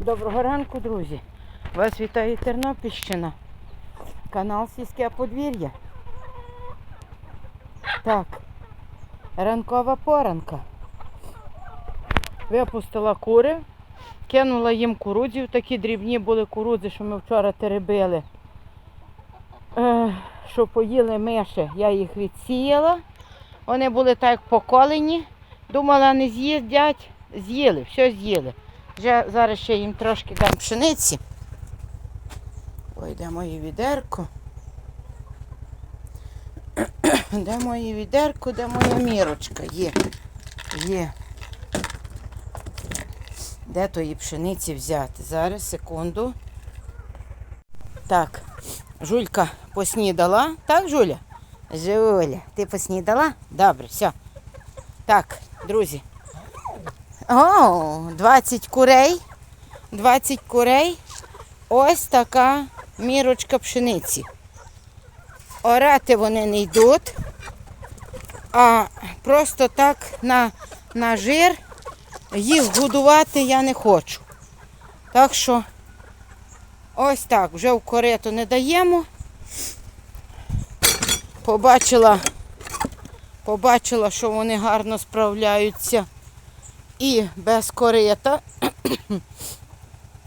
Доброго ранку, друзі. Вас вітає Тернопільщина. Канал Сільське подвір'я. Так, ранкова поранка. Випустила кури, кинула їм курудзів. Такі дрібні були курудзи, що ми вчора теребили. Е, що поїли миші, я їх відсіяла. Вони були так поколені. Думала, не з'їдять. З'їли, все з'їли. Вже зараз ще їм трошки дам пшениці. Ой, де моє відерко? Де моє відерко, де моя мірочка? Є. Є. Де тої пшениці взяти? Зараз, секунду. Так, Жулька поснідала. Так, Жуля? Жуля, ти поснідала? Добре, все. Так, друзі. О, 20 курей. 20 курей. Ось така мірочка пшениці. Орати вони не йдуть, а просто так на, на жир їх годувати я не хочу. Так що ось так, вже в корито не даємо. Побачила, побачила, що вони гарно справляються і без корита.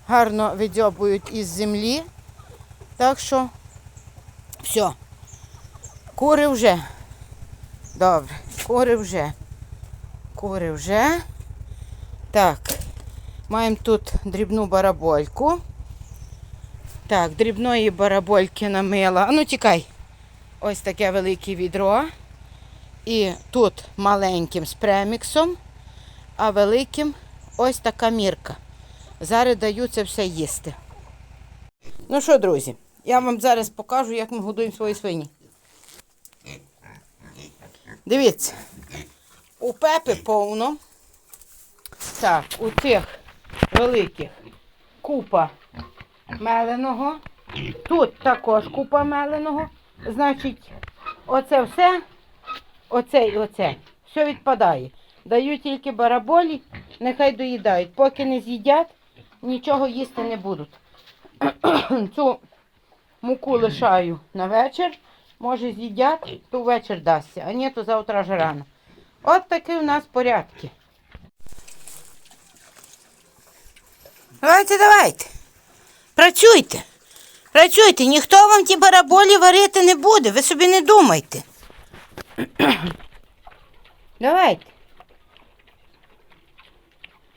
Гарно видьобують із землі. Так що все. Кури вже. Добре, кури вже. Кури вже. Так. Маємо тут дрібну барабольку. Так, дрібної барабольки намила. А ну тікай. Ось таке велике відро. І тут маленьким з преміксом, а великим ось така мірка. Зараз даю це все їсти. Ну що, друзі, я вам зараз покажу, як ми годуємо свої свині. Дивіться, у пепи повно. Так, у цих великих купа меленого. Тут також купа меленого. Значить, оце все, оце і оце, все відпадає. Даю тільки бараболі, нехай доїдають. Поки не з'їдять, нічого їсти не будуть. Цю муку лишаю на вечір. Може з'їдять, то ввечір дасться, а ні, то завтра ж рано. От такі у нас порядки. Давайте, давайте. Працюйте. Працюйте, ніхто вам ті бараболі варити не буде, ви собі не думайте. Давайте.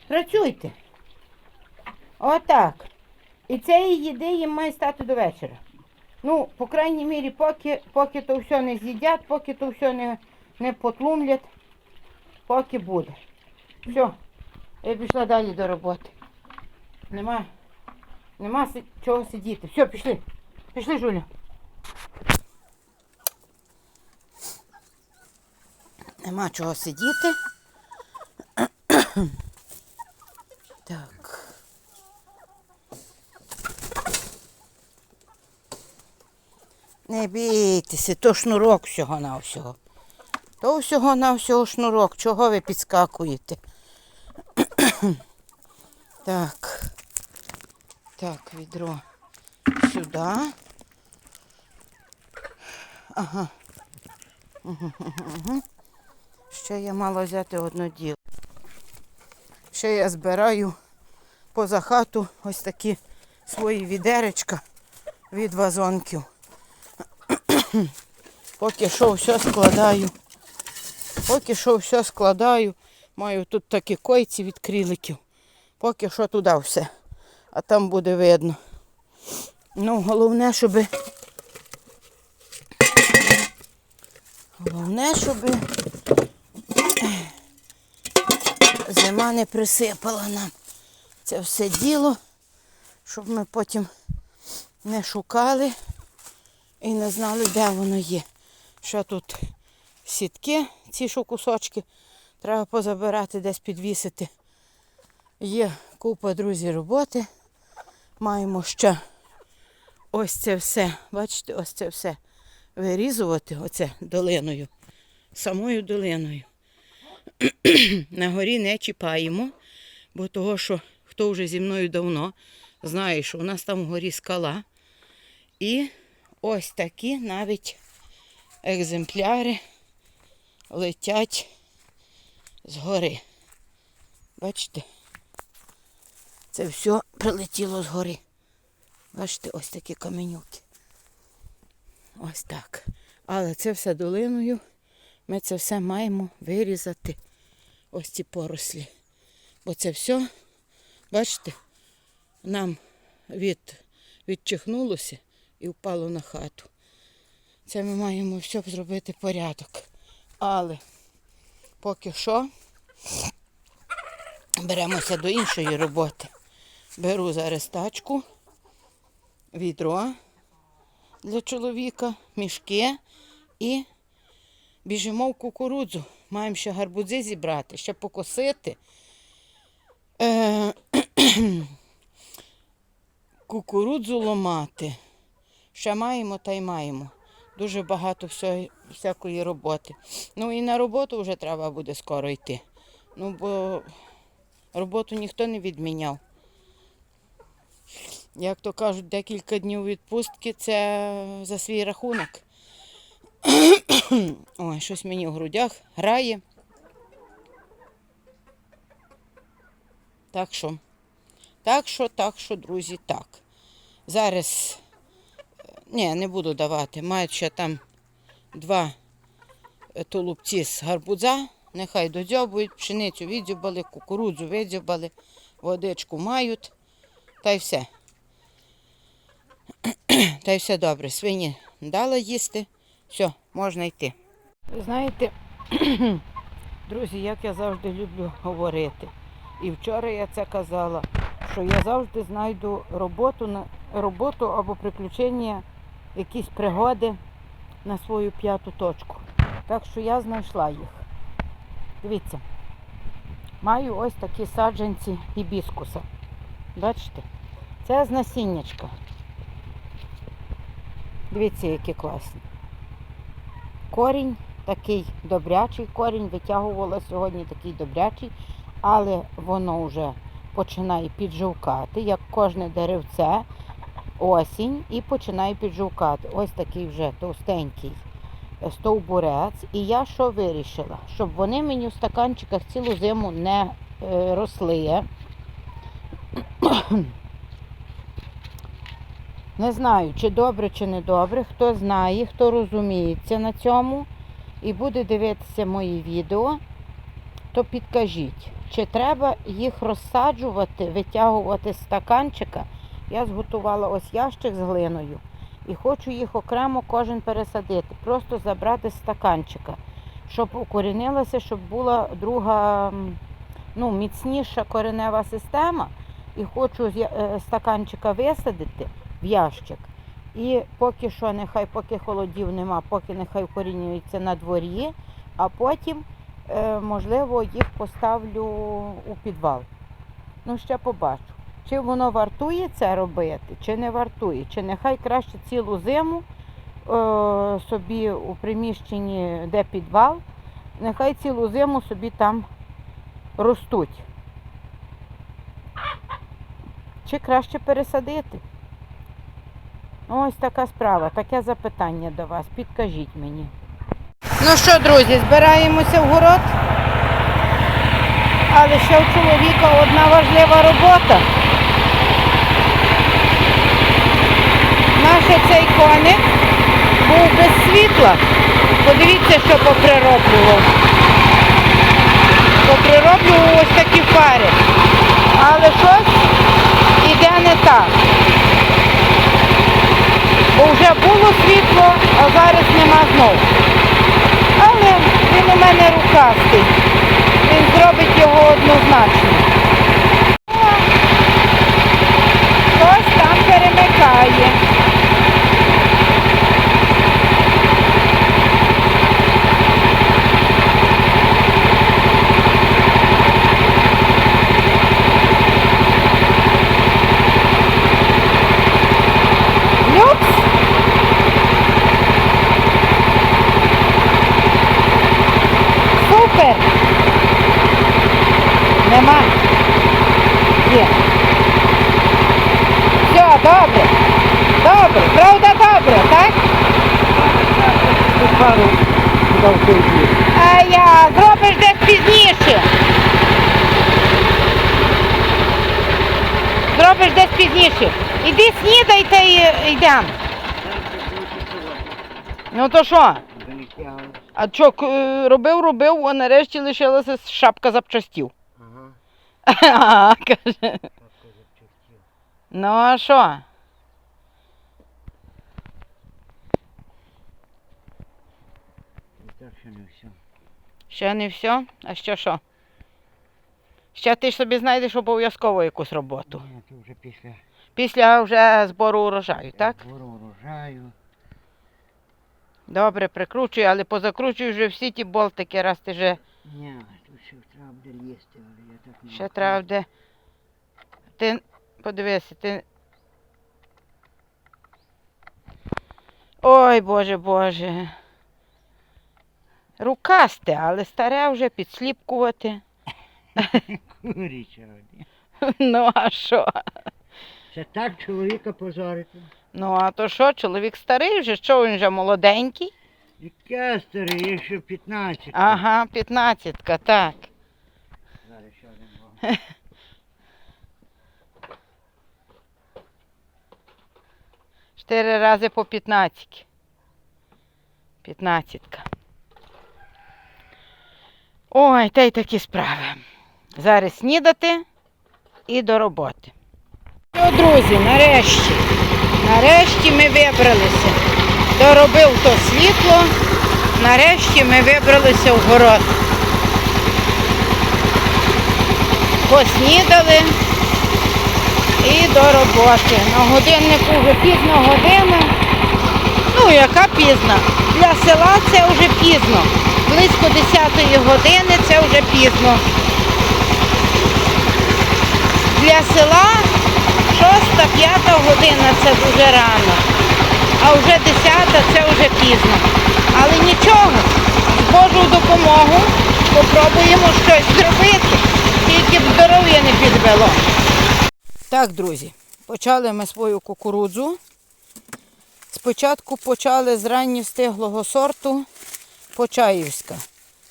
Працюйте. Отак. І цієї їди їм має стати до вечора. Ну, по крайній мірі, поки, поки то все не з'їдять, поки то все не, не потлумлять, поки буде. Все, я пішла далі до роботи. Нема, нема чого сидіти. Все, пішли. Пішли, Жуля. Нема чого сидіти. Так. Не бійтеся, то шнурок всього на всього. То всього на всього шнурок. Чого ви підскакуєте? так. Так, відро сюди. Ага. Ще я мала взяти одно діло. Ще я збираю поза хату ось такі свої відеречка від вазонків. Поки що все складаю. Поки що все складаю. Маю тут такі койці від кріликів. Поки що туди все. А там буде видно. Ну, головне, щоб. Головне, щоб зима не присипала нам це все діло, щоб ми потім не шукали і не знали, де воно є. Що тут сітки, ці що кусочки, треба позабирати, десь підвісити. Є купа, друзі, роботи. Маємо ще ось це все, бачите, ось це все вирізувати, оце долиною, самою долиною. На горі не чіпаємо, бо того, що хто вже зі мною давно, знає, що у нас там вгорі скала. І ось такі навіть екземпляри летять з гори. Бачите? Це все прилетіло з гори. Бачите, ось такі каменюки. Ось так. Але це все долиною. Ми це все маємо вирізати. Ось ці порослі. Бо це все, бачите, нам від, відчихнулося і впало на хату. Це ми маємо все зробити порядок. Але поки що беремося до іншої роботи. Беру зараз тачку, відро для чоловіка, мішки і біжимо в кукурудзу. Маємо ще гарбузи зібрати, ще покосити. Е, кукурудзу ломати. Ще маємо та й маємо. Дуже багато всього, всякої роботи. Ну і на роботу вже треба буде скоро йти. Ну, бо роботу ніхто не відміняв. Як то кажуть, декілька днів відпустки це за свій рахунок. Ой, щось мені в грудях грає. Так що, так що, так що, друзі, так. Зараз, е, ні, не буду давати. Мають ще там два е, тулубці з гарбуза. Нехай додзьобують, пшеницю відзюбали, кукурудзу видзюбали, водичку мають. Та й все. Та й все добре. Свині дала їсти. Все, можна йти. Ви знаєте, друзі, як я завжди люблю говорити. І вчора я це казала, що я завжди знайду роботу роботу або приключення, якісь пригоди на свою п'яту точку. Так що я знайшла їх. Дивіться, маю ось такі саджанці гібіскуса. Бачите? Це з насіннячка. Дивіться, які класні. Корінь такий добрячий корінь, витягувала сьогодні такий добрячий, але воно вже починає піджовкати, як кожне деревце, осінь і починає піджовкати. Ось такий вже товстенький стовбурець. І я що вирішила? Щоб вони мені в стаканчиках цілу зиму не е, росли. Не знаю, чи добре, чи не добре. Хто знає, хто розуміється на цьому і буде дивитися мої відео, то підкажіть, чи треба їх розсаджувати, витягувати з стаканчика. Я зготувала ось ящик з глиною і хочу їх окремо кожен пересадити. Просто забрати з стаканчика, щоб укорінилася, щоб була друга ну, міцніша коренева система. І хочу з е, стаканчика висадити ящик. І поки що, нехай поки холодів нема, поки нехай вкорінюється на дворі, а потім, е, можливо, їх поставлю у підвал. Ну, ще побачу. Чи воно вартує це робити, чи не вартує, чи нехай краще цілу зиму е, собі у приміщенні, де підвал, нехай цілу зиму собі там ростуть. Чи краще пересадити? Ось така справа, таке запитання до вас. Підкажіть мені. Ну що, друзі, збираємося в город. Але ще у чоловіка одна важлива робота. Наш цей коник був без світла. Подивіться, що поприроблював. Поприроблював ось такі фари. Але щось іде не так. Бо вже було світло, а зараз нема знову. Але він у мене рукастий. Він зробить його однозначно. Хтось там перемикає. Люкс. Супер. Нема. добре. Добре, правда добре, так? Тут пару дав кілька. А я зробиш десь пізніше. Зробиш десь пізніше. Іди снідайте і йдемо. Ну то що? А що, робив, робив, а нарешті лишилася шапка запчастів. Ага. Ага, каже. Ну а що? Ще не все. Ще не все? А ще що? Ще ти ж собі знайдеш обов'язково якусь роботу. Ні, це вже після Після вже збору урожаю, так? збору урожаю. Добре, прикручуй, але позакручуй вже всі ті болтики, раз ти вже Ні, тут ще треба буде лізти, але я так не ще треба буде. Ти подивися, ти. Ой, Боже, Боже. Рукасте, але старе вже підсліпкувати. Куріча. Ну, а що? Це так чоловіка позорити. Ну, а то що, чоловік старий вже, що він вже молоденький? Яке старий, є ще 15. Ага, п'ятнадцятка, так. Зараз ще один бо. Чотири рази по 15. П'ятнадцятка. Ой, та й такі справи. Зараз снідати і до роботи. Що, друзі, нарешті. Нарешті ми вибралися. Доробив то світло. Нарешті ми вибралися в город. Поснідали і до роботи. На годиннику вже пізна година. Ну, яка пізна? Для села це вже пізно. Близько 10 години це вже пізно. Для села 6-5 година це дуже рано. А вже 10 це вже пізно. Але нічого, з Божою допомогою попробуємо щось зробити. Тільки б здоров'я не підвело. Так, друзі, почали ми свою кукурудзу. Спочатку почали з ранньостиглого сорту Почаївська,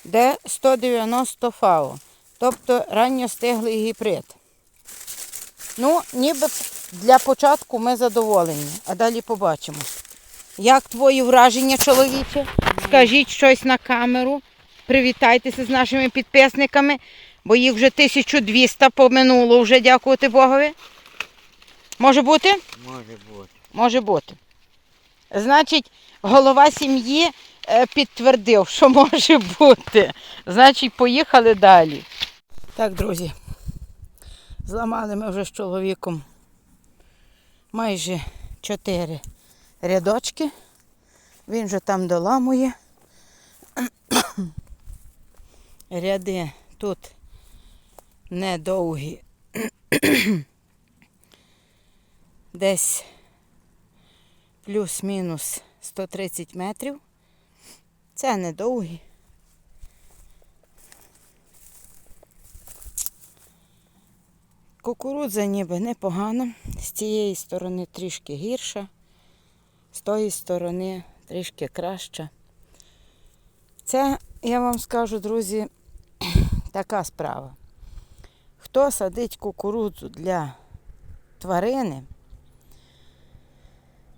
де 190 ФАО, тобто ранньостиглий гібрид. Ну, ніби для початку ми задоволені, а далі побачимо. Як твої враження, чоловіче? Скажіть щось на камеру. Привітайтеся з нашими підписниками, бо їх вже 1200 поминуло вже, дякувати Богові. Може бути? Може бути. Може бути. Значить, голова сім'ї е, підтвердив, що може бути. Значить, поїхали далі. Так, друзі. Зламали ми вже з чоловіком майже чотири рядочки. Він вже там доламує. Ряди тут недовгі. Десь плюс-мінус 130 метрів. Це недовгі. Кукурудза ніби непогана. З цієї сторони трішки гірша, з тої сторони трішки краща. Це, я вам скажу, друзі, така справа. Хто садить кукурудзу для тварини,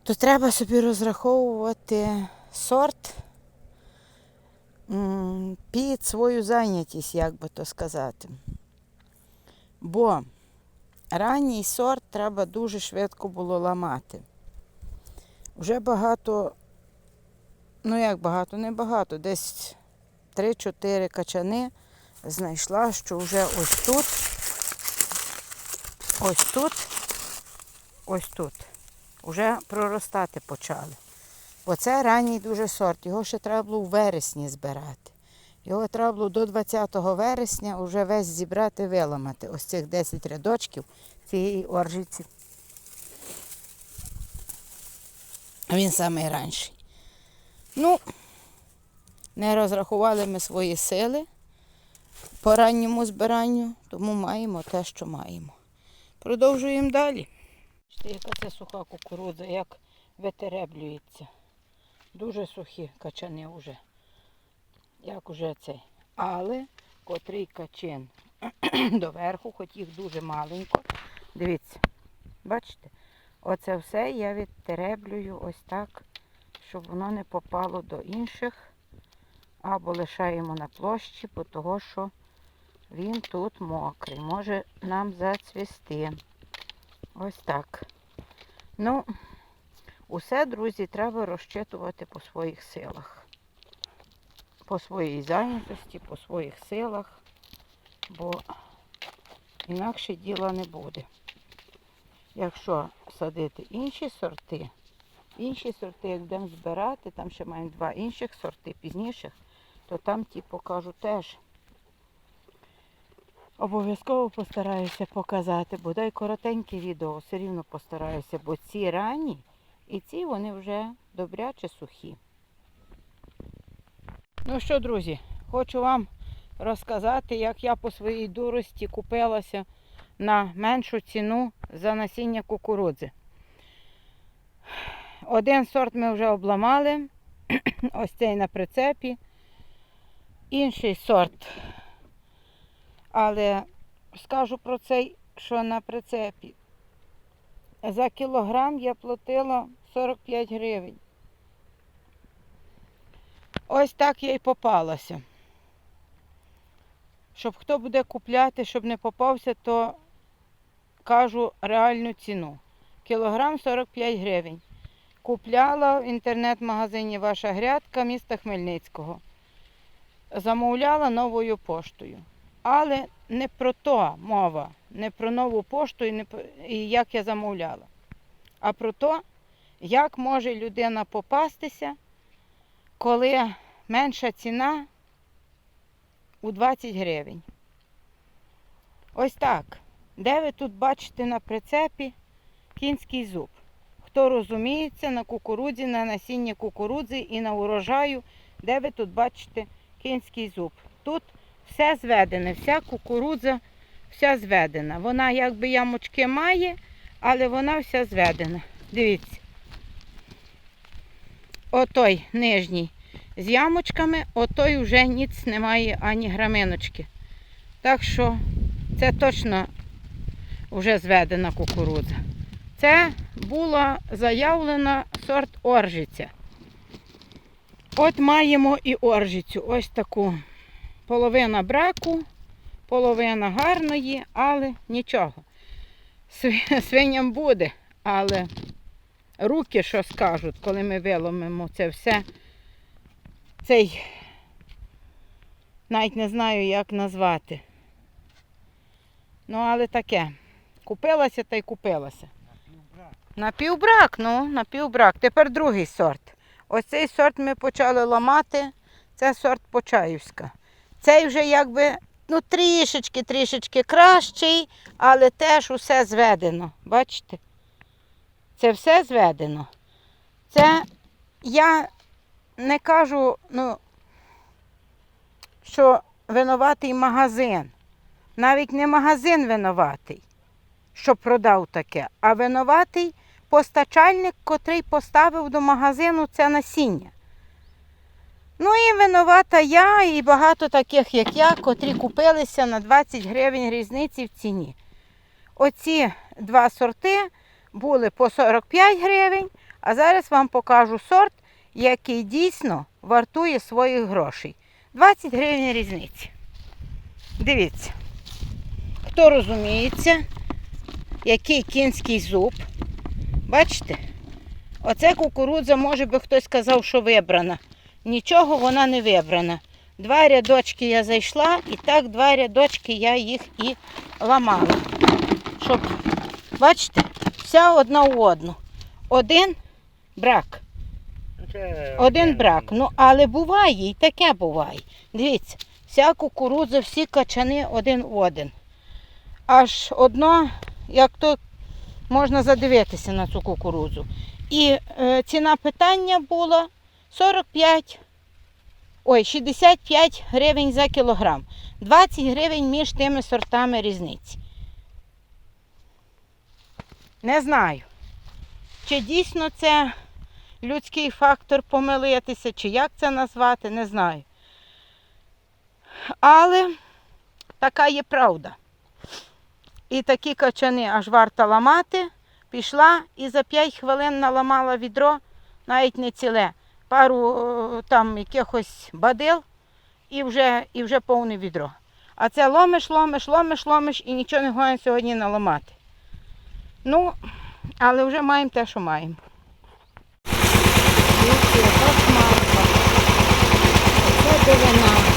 то треба собі розраховувати сорт під свою зайнятість, як би то сказати. Бо ранній сорт треба дуже швидко було ламати. Вже багато, ну як багато, не багато, десь 3-4 качани знайшла, що вже ось тут, ось тут, ось тут вже проростати почали. Бо це ранній дуже сорт. Його ще треба було в вересні збирати. Його треба було до 20 вересня вже весь зібрати, виламати. Ось цих 10 рядочків цієї оржиці. Він найранший. Ну, не розрахували ми свої сили по ранньому збиранню, тому маємо те, що маємо. Продовжуємо далі. Яка це суха кукурудза, як витереблюється. Дуже сухі качани вже. Як уже цей. Але котрий качин доверху, хоч їх дуже маленько. Дивіться, бачите? Оце все я відтереблюю ось так, щоб воно не попало до інших. Або лишаємо на площі, бо того, що він тут мокрий. Може нам зацвісти. Ось так. Ну, усе, друзі, треба розчитувати по своїх силах. По своїй зайнятості, по своїх силах, бо інакше діла не буде. Якщо садити інші сорти, інші сорти, як будемо збирати, там ще маємо два інших сорти пізніших, то там ті покажу теж. Обов'язково постараюся показати, бодай коротеньке відео, все рівно постараюся, бо ці ранні і ці вони вже добряче сухі. Ну що, друзі, хочу вам розказати, як я по своїй дурості купилася на меншу ціну за насіння кукурудзи. Один сорт ми вже обламали, ось цей на прицепі. Інший сорт. Але скажу про цей, що на прицепі. За кілограм я платила 45 гривень. Ось так я й попалася. Щоб хто буде купляти, щоб не попався, то кажу реальну ціну. Кілограм 45 гривень. Купляла в інтернет-магазині Ваша грядка міста Хмельницького. Замовляла новою поштою. Але не про то мова, не про нову пошту і, не про, і як я замовляла, а про те, як може людина попастися, коли менша ціна у 20 гривень. Ось так. Де ви тут бачите на прицепі кінський зуб? Хто розуміється на кукурудзі, на насінні кукурудзи і на урожаю, де ви тут бачите кінський зуб? Тут все зведене, вся кукурудза вся зведена. Вона якби ямочки має, але вона вся зведена. Дивіться. Отой нижній з ямочками, отой вже ніц немає ані граминочки. Так що це точно вже зведена кукурудза. Це була заявлена сорт оржиця. От маємо і оржицю. Ось таку. Половина браку, половина гарної, але нічого. Свиням буде, але руки що скажуть, коли ми виломимо це все. Цей навіть не знаю, як назвати. Ну, але таке. Купилася та й купилася. Напівбрак, ну, напівбрак. Тепер другий сорт. Ось цей сорт ми почали ламати. Це сорт Почаївська. Цей вже якби ну, трішечки, трішечки кращий, але теж усе зведено. Бачите? Це все зведено. Це я не кажу, ну, що винуватий магазин. Навіть не магазин винуватий, що продав таке, а винуватий постачальник, котрий поставив до магазину це насіння. Ну і винувата я і багато таких, як я, котрі купилися на 20 гривень різниці в ціні. Оці два сорти були по 45 гривень, а зараз вам покажу сорт, який дійсно вартує своїх грошей. 20 гривень різниці. Дивіться. Хто розуміється, який кінський зуб. Бачите? Оце кукурудза, може би хтось сказав, що вибрана. Нічого вона не вибрана. Два рядочки я зайшла, і так два рядочки я їх і ламала. Щоб, бачите, вся одна у одну. Один брак. Один брак. Ну, але буває, і таке буває. Дивіться, вся кукурудза, всі качани один в один. Аж одно, як то можна задивитися на цю кукурудзу. І е, ціна питання була 45, ой, 65 гривень за кілограм. 20 гривень між тими сортами різниці. Не знаю. Чи дійсно це людський фактор помилитися, чи як це назвати, не знаю. Але така є правда. І такі качани аж варто ламати. Пішла і за 5 хвилин наламала відро, навіть не ціле, пару там якихось бадил і вже, і вже повне відро. А це ломиш, ломиш, ломиш, ломиш і нічого не гоне сьогодні наламати. Ну, але вже маємо те, що маємо. Оце дивина.